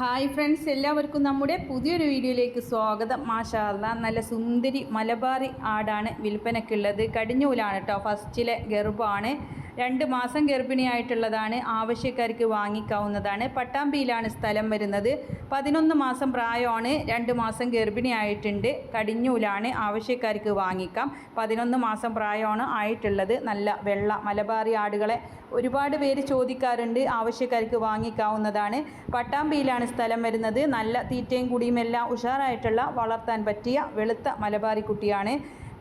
Hi friends എല്ലാവർക്കും നമ്മുടെ പുതിയൊരു വീഡിയോയിലേക്ക് സ്വാഗതം. മാഷാല്ല നല്ല സുന്ദരി മലബാറി ആടാണ് വിൽപ്പനയ്ക്കുള്ളത്. കടിഞ്ഞൂലാണ് കേട്ടോ ഫസ്റ്റിലെ ഗർഭമാണ് രണ്ട് മാസം ഗർഭിണിയായിട്ടുള്ളതാണ് ആവശ്യക്കാർക്ക് വാങ്ങിക്കാവുന്നതാണ്. പട്ടാമ്പിയിലാണ് സ്ഥലം വരുന്നത്. പതിനൊന്ന് മാസം പ്രായമാണ് രണ്ട് മാസം ഗർഭിണിയായിട്ടുണ്ട്. കടിഞ്ഞൂലാണ് ആവശ്യക്കാർക്ക് വാങ്ങിക്കാം. പതിനൊന്ന് മാസം പ്രായമാണ് ആയിട്ടുള്ളത്. നല്ല വെള്ള മലബാറി ആടുകളെ ഒരുപാട് പേര് ചോദിക്കാറുണ്ട് ആവശ്യക്കാർക്ക് വാങ്ങിക്കാവുന്നതാണ്. പട്ടാമ്പിയിലാണ് സ്ഥലം വരുന്നത്. നല്ല തീറ്റയും കുടിയും എല്ലാം ഉഷാറായിട്ടുള്ള വളർത്താൻ പറ്റിയ വെളുത്ത മലബാറി കുട്ടിയാണ്.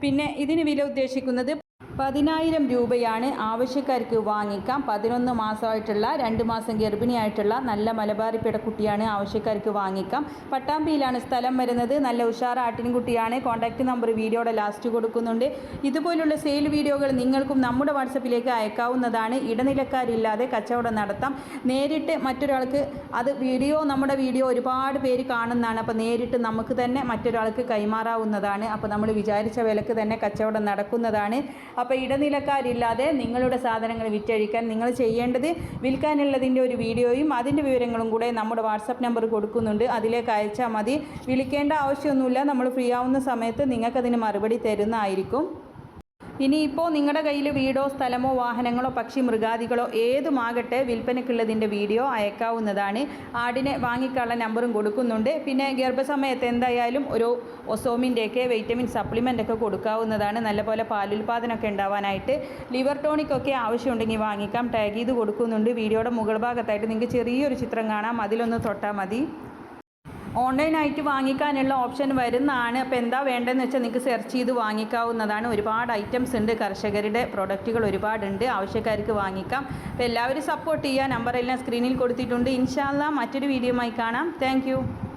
പിന്നെ ഇതിന് വില ഉദ്ദേശിക്കുന്നത് പതിനായിരം രൂപയാണ് ആവശ്യക്കാർക്ക് വാങ്ങിക്കാം. പതിനൊന്ന് മാസമായിട്ടുള്ള രണ്ട് മാസം ഗർഭിണിയായിട്ടുള്ള നല്ല മലബാറി പിടക്കുട്ടിയാണ് ആവശ്യക്കാർക്ക് വാങ്ങിക്കാം. പട്ടാമ്പിയിലാണ് സ്ഥലം വരുന്നത്. നല്ല ഉഷാർ ആട്ടിൻകുട്ടിയാണ്. കോൺടാക്റ്റ് നമ്പർ വീഡിയോയുടെ ലാസ്റ്റ് കൊടുക്കുന്നുണ്ട്. ഇതുപോലുള്ള സെയിൽ വീഡിയോകൾ നിങ്ങൾക്കും നമ്മുടെ വാട്സപ്പിലേക്ക് അയക്കാവുന്നതാണ്. ഇടനിലക്കാരില്ലാതെ കച്ചവടം നടത്താം. നേരിട്ട് മറ്റൊരാൾക്ക് അത് വീഡിയോ നമ്മുടെ വീഡിയോ ഒരുപാട് പേര് കാണുന്നതാണ്. അപ്പോൾ നേരിട്ട് നമുക്ക് തന്നെ മറ്റൊരാൾക്ക് കൈമാറാവുന്നതാണ്. അപ്പോൾ നമ്മൾ വിചാരിച്ച വിലക്ക് തന്നെ കച്ചവടം നടക്കുന്നതാണ്. അപ്പോൾ ഇടനിലക്കാരില്ലാതെ നിങ്ങളുടെ സാധനങ്ങൾ വിറ്റഴിക്കാൻ നിങ്ങൾ ചെയ്യേണ്ടത് വിൽക്കാനുള്ളതിന്റെ ഒരു വീഡിയോയും അതിന്റെ വിവരങ്ങളും കൂടെ നമ്മുടെ വാട്സപ്പ് നമ്പർ കൊടുക്കുന്നുണ്ട്. അതിലേക്ക് അയച്ചാൽ മതി. വിളിക്കേണ്ട ആവശ്യമൊന്നുമില്ല. നമ്മൾ ഫ്രീ ആവുന്ന സമയത്ത് നിങ്ങൾക്കതിന് മറുപടി തരുന്നതായിരിക്കും. ഇനിയിപ്പോൾ നിങ്ങളുടെ കയ്യിൽ വീടോ സ്ഥലമോ വാഹനങ്ങളോ പക്ഷി മൃഗാദികളോ ഏതുമാകട്ടെ വിൽപ്പനയ്ക്കുള്ളതിന്റെ വീഡിയോ അയക്കാവുന്നതാണ്. ആടിനെ വാങ്ങിക്കാനുള്ള നമ്പറും കൊടുക്കുന്നുണ്ട്. പിന്നെ ഗർഭസമയത്ത് എന്തായാലും ഒരു ഒസോമിന്റെയൊക്കെ വൈറ്റമിൻ സപ്ലിമെന്റ് ഒക്കെ കൊടുക്കാവുന്നതാണ് നല്ലപോലെ പാലുൽപാദനമൊക്കെ ഉണ്ടാവാനായിട്ട്. ലിവർ ടോണിക്കൊക്കെ ആവശ്യമുണ്ടെങ്കിൽ വാങ്ങിക്കാം. ടാഗ് ചെയ്ത് കൊടുക്കുന്നുണ്ട്. വീഡിയോയുടെ മുകൾ ഭാഗത്തായിട്ട് നിങ്ങൾക്ക് ചെറിയൊരു ചിത്രം കാണാം. അതിലൊന്ന് തൊട്ടാൽ മതി. ഓൺലൈനായിട്ട് വാങ്ങിക്കാനുള്ള ഓപ്ഷൻ വരുന്നതാണ്. അപ്പോൾ എന്താ വേണ്ടതെന്ന് വെച്ചാൽ നിങ്ങൾക്ക് സെർച്ച് ചെയ്ത് വാങ്ങിക്കാവുന്നതാണ്. ഒരുപാട് ഐറ്റംസ് ഉണ്ട്. കർഷകരുടെ പ്രൊഡക്റ്റുകൾ ഒരുപാടുണ്ട്. ആവശ്യക്കാർക്ക് വാങ്ങിക്കാം. അപ്പോൾ എല്ലാവരും സപ്പോർട്ട് ചെയ്യുക. നമ്പറെല്ലാം സ്ക്രീനിൽ കൊടുത്തിട്ടുണ്ട്. ഇൻഷാല്ല മറ്റൊരു വീഡിയോയുമായി കാണാം. താങ്ക്